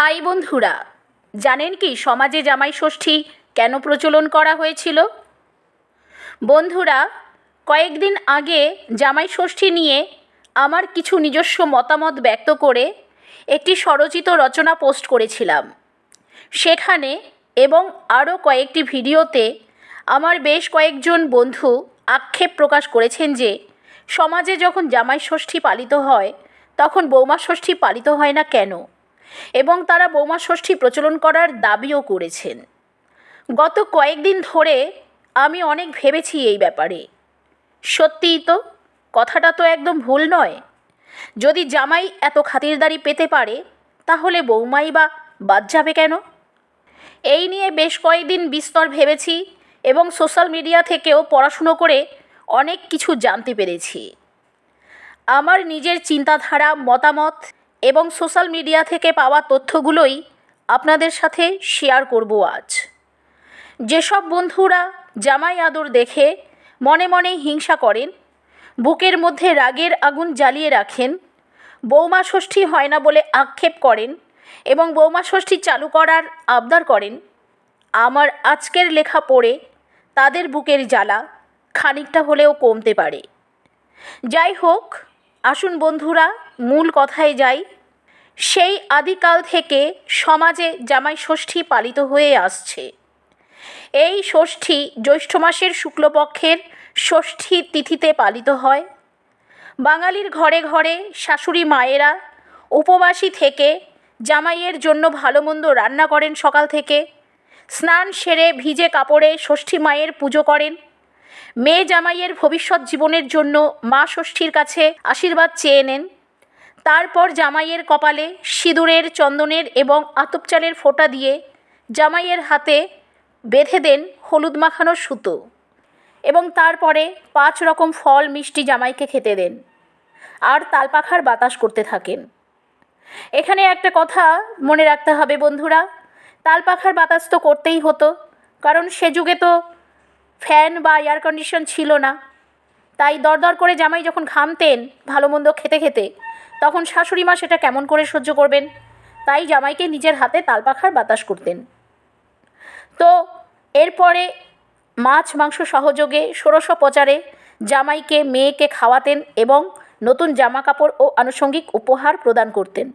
High বন্ধুরা, জানেন কি সমাজে জামাই ষষ্ঠী কেন প্রচলন করা হয়েছিল? বন্ধুরা, কয়েকদিন আগে জামাই ষষ্ঠী নিয়ে আমার কিছু নিজস্ব মতামত ব্যক্ত করে একটি স্বরচিত রচনা পোস্ট করেছিলাম। সেখানে এবং আরও কয়েকটি ভিডিওতে আমার বেশ কয়েকজন বন্ধু আক্ষেপ প্রকাশ করেছেন যে, সমাজে যখন জামাই ষষ্ঠী পালিত হয়, তখন বৌমা ষষ্ঠী পালিত হয় না কেন? এবং তারা বৌমা ষষ্ঠী প্রচলন করার দাবিও করেছেন। গত কয়েকদিন ধরে আমি অনেক ভেবেছি এই ব্যাপারে। সত্যিই তো, কথাটা তো একদম ভুল নয়। যদি জামাই এত খাতিরদারি পেতে পারে, তাহলে বৌমাই বা বাদ যাবে কেন? এই নিয়ে বেশ কয়েকদিন বিস্তর ভেবেছি এবং সোশ্যাল মিডিয়া থেকেও পড়াশুনো করে অনেক কিছু জানতে পেরেছি। আমার নিজের চিন্তাধারা, মতামত এবং সোশ্যাল মিডিয়া থেকে পাওয়া তথ্যগুলোই আপনাদের সাথে শেয়ার করব আজ। যেসব বন্ধুরা জামাই আদর দেখে মনে মনে হিংসা করেন, বুকের মধ্যে রাগের আগুন জ্বালিয়ে রাখেন, বৌমা ষষ্ঠী হয় না বলে আক্ষেপ করেন এবং বৌমা ষষ্ঠী চালু করার আবদার করেন, আমার আজকের লেখা পড়ে তাদের বুকের জ্বালা খানিকটা হলেও কমতে পারে। যাই হোক আসুন বন্ধুরা, মূল কথায় যাই। সেই আদিকাল থেকে সমাজে জামাই ষষ্ঠী পালিত হয়ে আসছে। এই ষষ্ঠী জ্যৈষ্ঠ মাসের শুক্লপক্ষের ষষ্ঠী তিথিতে পালিত হয়। বাঙালির ঘরে ঘরে শাশুড়ি মায়েরা উপবাসী থেকে জামাইয়ের জন্য ভালো মন্দ রান্না করেন সকাল থেকে। স্নান সেরে ভিজে কাপড়ে ষষ্ঠী মায়ের পুজো করেন। মেয়ে জামাইয়ের ভবিষ্যৎ জীবনের জন্য মা ষষ্ঠীর কাছে আশীর্বাদ চেয়ে নেন। তারপর জামাইয়ের কপালে সিঁদুরের চন্দনের এবং আতপ চালের ফোঁটা দিয়ে জামাইয়ের হাতে বেঁধে দেন হলুদ মাখানো সুতো এবং তারপরে পাঁচ রকম ফল মিষ্টি জামাইকে খেতে দেন আর তালপাখার বাতাস করতে থাকেন। এখানে একটা কথা মনে রাখতে হবে বন্ধুরা, তালপাখার বাতাস তো করতেই হতো, কারণ সে যুগে তো ফ্যান বা এয়ার কন্ডিশন ছিল না। তাই দরদর করে জামাই যখন ঘামতেন ভালো মন্দ খেতে খেতে, তখন শাশুড়ি মা সেটা কেমন করে সহ্য করবেন? তাই জামাইকে নিজের হাতে তালপাখার বাতাস করতেন। তো এরপরে মাছ, মাংস সহযোগে ষোড়শ প্রচারে জামাইকে, মেয়েকে খাওয়াতেন এবং নতুন জামা কাপড় ও আনুষঙ্গিক উপহার প্রদান করতেন।